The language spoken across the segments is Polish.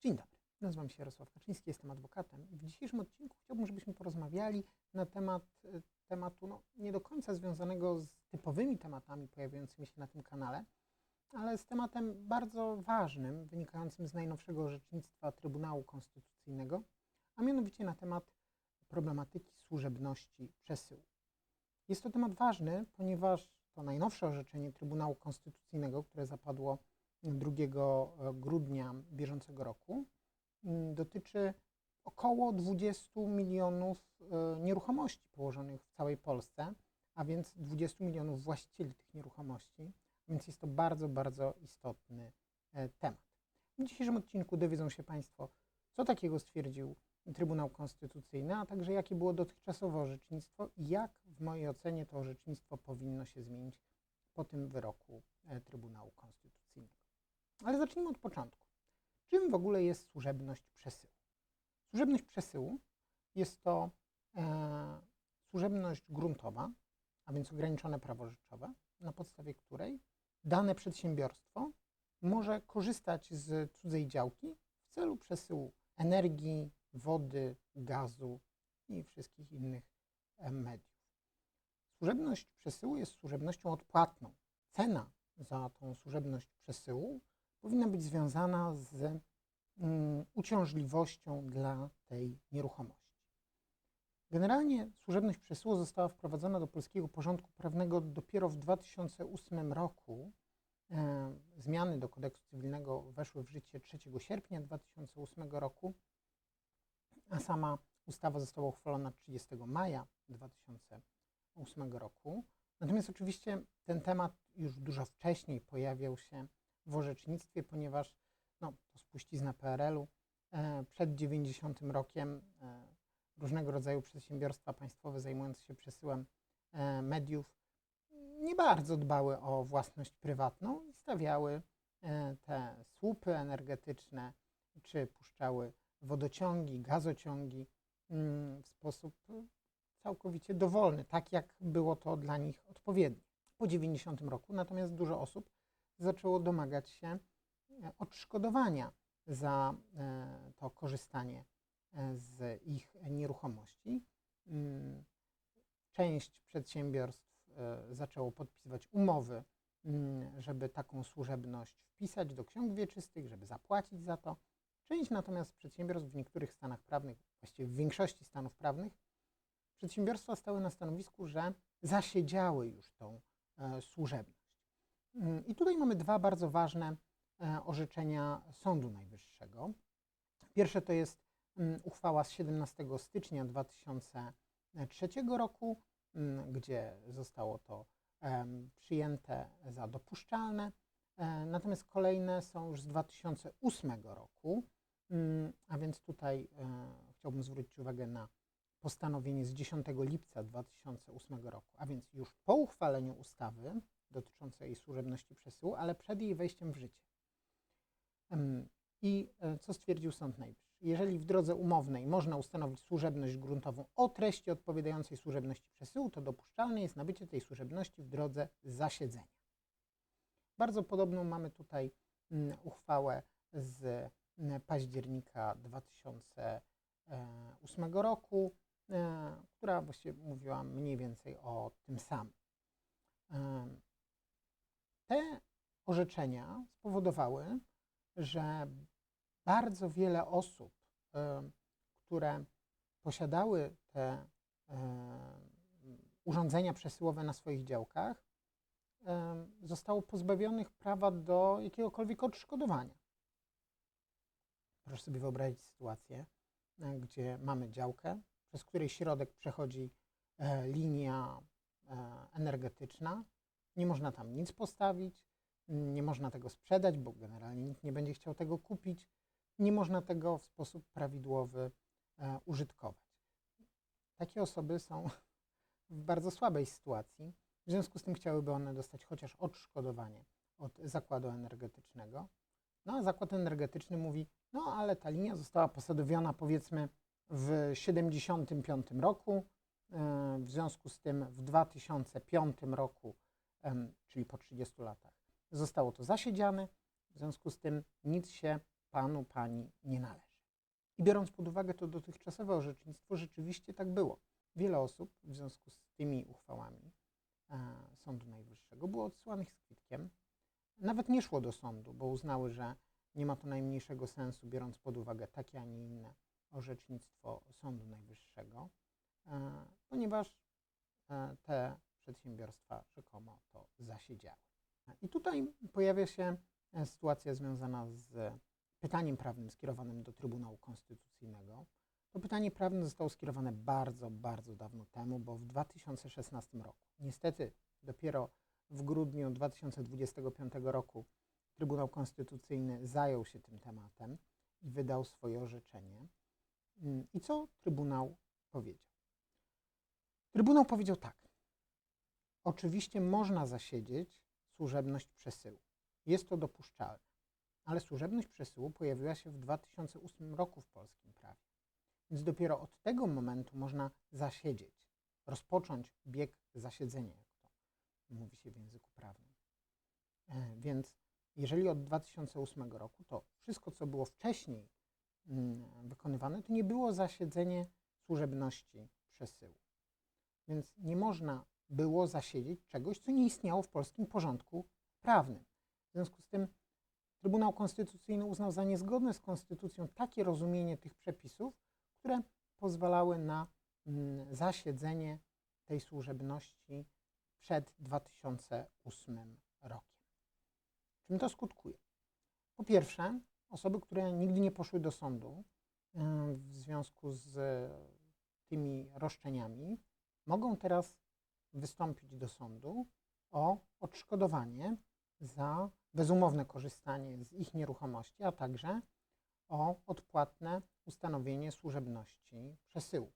Dzień dobry, nazywam się Jarosław Kaczyński, jestem adwokatem w dzisiejszym odcinku chciałbym, żebyśmy porozmawiali na temat e, tematu no, nie do końca związanego z typowymi tematami pojawiającymi się na tym kanale, ale z tematem bardzo ważnym, wynikającym z najnowszego orzecznictwa Trybunału Konstytucyjnego, a mianowicie na temat problematyki służebności przesyłu. Jest to temat ważny, ponieważ to najnowsze orzeczenie Trybunału Konstytucyjnego, które zapadło 2 grudnia bieżącego roku, mm, dotyczy około 20 milionów e, nieruchomości położonych w całej Polsce, a więc 20 milionów właścicieli tych nieruchomości, więc jest to bardzo, bardzo istotny e, temat. W dzisiejszym odcinku dowiedzą się Państwo, co takiego stwierdził Trybunał Konstytucyjny, a także jakie było dotychczasowe orzecznictwo i jak w mojej ocenie to orzecznictwo powinno się zmienić po tym wyroku e, Trybunału Konstytucyjnego. Ale zacznijmy od początku. Czym w ogóle jest służebność przesyłu? Służebność przesyłu jest to e, służebność gruntowa, a więc ograniczone prawo rzeczowe, na podstawie której dane przedsiębiorstwo może korzystać z cudzej działki w celu przesyłu energii, wody, gazu i wszystkich innych e, mediów. Służebność przesyłu jest służebnością odpłatną. Cena za tą służebność przesyłu powinna być związana z mm, uciążliwością dla tej nieruchomości. Generalnie służebność przesyłu została wprowadzona do polskiego porządku prawnego dopiero w 2008 roku. E, zmiany do kodeksu cywilnego weszły w życie 3 sierpnia 2008 roku, a sama ustawa została uchwalona 30 maja 2008 roku. Natomiast oczywiście ten temat już dużo wcześniej pojawiał się w orzecznictwie, ponieważ no, to spuścizna PRL-u e, przed 90 rokiem e, różnego rodzaju przedsiębiorstwa państwowe zajmujące się przesyłem e, mediów nie bardzo dbały o własność prywatną i stawiały te słupy energetyczne, czy puszczały wodociągi, gazociągi mm, w sposób całkowicie dowolny, tak jak było to dla nich odpowiednie. Po 90 roku natomiast dużo osób zaczęło domagać się e, odszkodowania za e, to korzystanie z ich nieruchomości. Mm, Część przedsiębiorstw e, zaczęło podpisywać umowy, mm, żeby taką służebność wpisać do ksiąg wieczystych, żeby zapłacić za to. Część natomiast przedsiębiorstw w niektórych stanach prawnych, właściwie w większości stanów prawnych, przedsiębiorstwa stały na stanowisku, że zasiedziały już tą e, służebność. I tutaj mamy dwa bardzo ważne e, orzeczenia Sądu Najwyższego. Pierwsze to jest mm, uchwała z 17 stycznia 2003 roku, mm, gdzie zostało to em, przyjęte za dopuszczalne. E, Natomiast kolejne są już z 2008 roku, mm, a więc tutaj e, chciałbym zwrócić uwagę na postanowienie z 10 lipca 2008 roku, a więc już po uchwaleniu ustawy dotyczącej służebności przesyłu, ale przed jej wejściem w życie. I e, co stwierdził Sąd Najwyższy? Jeżeli w drodze umownej można ustanowić służebność gruntową o treści odpowiadającej służebności przesyłu, to dopuszczalne jest nabycie tej służebności w drodze zasiedzenia. Bardzo podobną mamy tutaj mm, uchwałę z mm, października 2008 roku, e, która właściwie mówiła mniej więcej o tym samym. Te orzeczenia spowodowały, że bardzo wiele osób, em, które posiadały te em, urządzenia przesyłowe na swoich działkach, em, zostało pozbawionych prawa do jakiegokolwiek odszkodowania. Proszę sobie wyobrazić sytuację, e, gdzie mamy działkę, przez której środek przechodzi e, linia e, energetyczna. Nie można tam nic postawić, nie można tego sprzedać, bo generalnie nikt nie będzie chciał tego kupić. Nie można tego w sposób prawidłowy e, użytkować. Takie osoby są w bardzo słabej sytuacji. W związku z tym chciałyby one dostać chociaż odszkodowanie od zakładu energetycznego. No a zakład energetyczny mówi, no ale ta linia została posadowiona powiedzmy w 75 roku, e, w związku z tym w 2005 roku, czyli po 30 latach, zostało to zasiedziane, w związku z tym nic się panu, pani nie należy. I biorąc pod uwagę to dotychczasowe orzecznictwo, rzeczywiście tak było. Wiele osób w związku z tymi uchwałami e, Sądu Najwyższego było odsyłanych z kwitkiem. Nawet nie szło do sądu, bo uznały, że nie ma to najmniejszego sensu, biorąc pod uwagę takie, a nie inne orzecznictwo Sądu Najwyższego, e, ponieważ e, te przedsiębiorstwa rzekomo to zasiedziały. I tutaj pojawia się e, sytuacja związana z pytaniem prawnym skierowanym do Trybunału Konstytucyjnego. To pytanie prawne zostało skierowane bardzo, bardzo dawno temu, bo w 2016 roku. Niestety dopiero w grudniu 2025 roku Trybunał Konstytucyjny zajął się tym tematem i wydał swoje orzeczenie. Mm, I co Trybunał powiedział? Trybunał powiedział tak. Oczywiście można zasiedzieć służebność przesyłu. Jest to dopuszczalne. Ale służebność przesyłu pojawiła się w 2008 roku w polskim prawie. Więc dopiero od tego momentu można zasiedzieć, rozpocząć bieg zasiedzenia, jak to mówi się w języku prawnym. E, Więc jeżeli od 2008 roku, to wszystko, co było wcześniej mm, wykonywane, to nie było zasiedzenie służebności przesyłu. Więc nie można było zasiedzieć czegoś, co nie istniało w polskim porządku prawnym. W związku z tym Trybunał Konstytucyjny uznał za niezgodne z konstytucją takie rozumienie tych przepisów, które pozwalały na mm, zasiedzenie tej służebności przed 2008 rokiem. Czym to skutkuje? Po pierwsze, osoby, które nigdy nie poszły do sądu y, w związku z tymi roszczeniami, mogą teraz wystąpić do sądu o odszkodowanie za bezumowne korzystanie z ich nieruchomości, a także o odpłatne ustanowienie służebności przesyłu.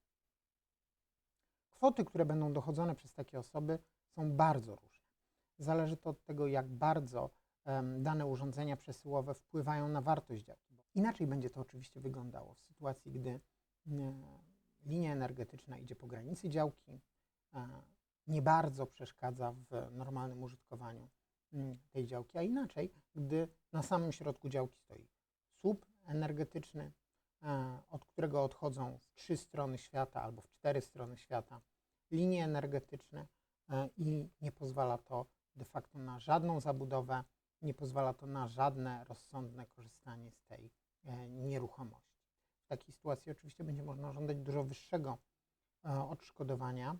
Kwoty, które będą dochodzone przez takie osoby, są bardzo różne. Zależy to od tego, jak bardzo em, dane urządzenia przesyłowe wpływają na wartość działki. Inaczej będzie to oczywiście wyglądało w sytuacji, gdy e, linia energetyczna idzie po granicy działki, nie bardzo przeszkadza w normalnym użytkowaniu mm, tej działki, a inaczej, gdy na samym środku działki stoi słup energetyczny, e, od którego odchodzą w trzy strony świata albo w cztery strony świata linie energetyczne e, i nie pozwala to de facto na żadną zabudowę, nie pozwala to na żadne rozsądne korzystanie z tej e, nieruchomości. W takiej sytuacji oczywiście będzie można żądać dużo wyższego odszkodowania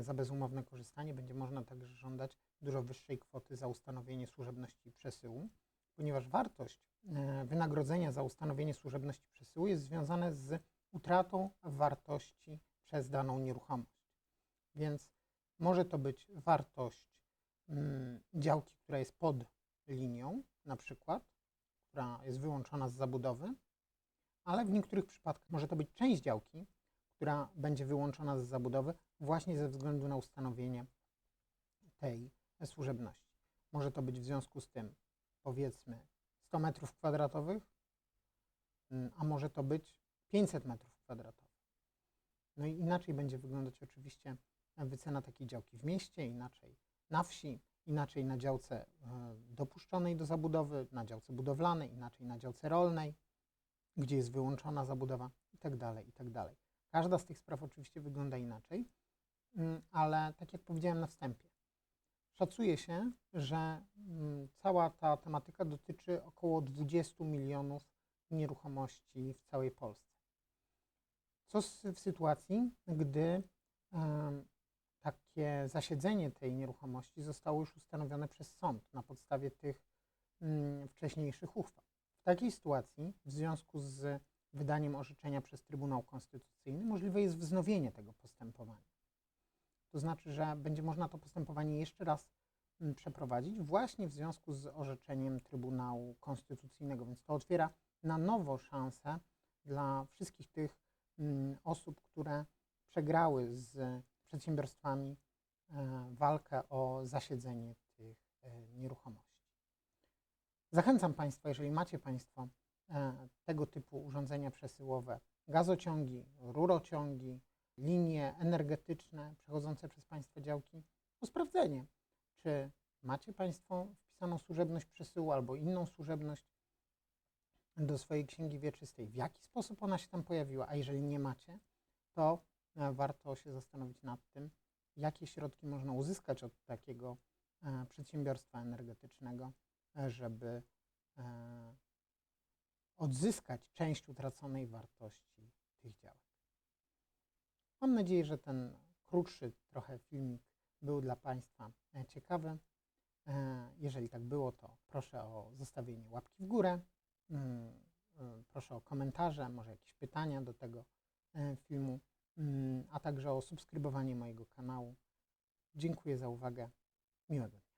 za bezumowne korzystanie. Będzie można także żądać dużo wyższej kwoty za ustanowienie służebności przesyłu, ponieważ wartość e, wynagrodzenia za ustanowienie służebności przesyłu jest związane z utratą wartości przez daną nieruchomość. Więc może to być wartość mm, działki, która jest pod linią, na przykład, która jest wyłączona z zabudowy, ale w niektórych przypadkach może to być część działki, która będzie wyłączona z zabudowy właśnie ze względu na ustanowienie tej służebności. Może to być w związku z tym, powiedzmy, 100 metrów kwadratowych, mm, a może to być 500 metrów kwadratowych. No i inaczej będzie wyglądać oczywiście wycena takiej działki w mieście, inaczej na wsi, inaczej na działce e, dopuszczonej do zabudowy, na działce budowlanej, inaczej na działce rolnej, gdzie jest wyłączona zabudowa itd. tak itd. Tak Każda z tych spraw oczywiście wygląda inaczej, ale tak jak powiedziałem na wstępie, szacuje się, że mm, cała ta tematyka dotyczy około 20 milionów nieruchomości w całej Polsce. Co w sytuacji, gdy takie zasiedzenie tej nieruchomości zostało już ustanowione przez sąd na podstawie tych mm, wcześniejszych uchwał? W takiej sytuacji, w związku z wydaniem orzeczenia przez Trybunał Konstytucyjny, możliwe jest wznowienie tego postępowania. To znaczy, że będzie można to postępowanie jeszcze raz mm, przeprowadzić właśnie w związku z orzeczeniem Trybunału Konstytucyjnego, więc to otwiera na nowo szansę dla wszystkich tych mm, osób, które przegrały z przedsiębiorstwami e, walkę o zasiedzenie tych e, nieruchomości. Zachęcam Państwa, jeżeli macie Państwo e, tego typu urządzenia przesyłowe, gazociągi, rurociągi, linie energetyczne przechodzące przez Państwa działki, o sprawdzenie, czy macie Państwo wpisaną służebność przesyłu albo inną służebność do swojej księgi wieczystej, w jaki sposób ona się tam pojawiła, a jeżeli nie macie, to e, warto się zastanowić nad tym, jakie środki można uzyskać od takiego e, przedsiębiorstwa energetycznego, e, żeby odzyskać część utraconej wartości tych działek. Mam nadzieję, że ten krótszy trochę filmik był dla Państwa e, ciekawy. E, Jeżeli tak było, to proszę o zostawienie łapki w górę. Mm, e, Proszę o komentarze, może jakieś pytania do tego filmu, mm, a także o subskrybowanie mojego kanału. Dziękuję za uwagę. Miłego.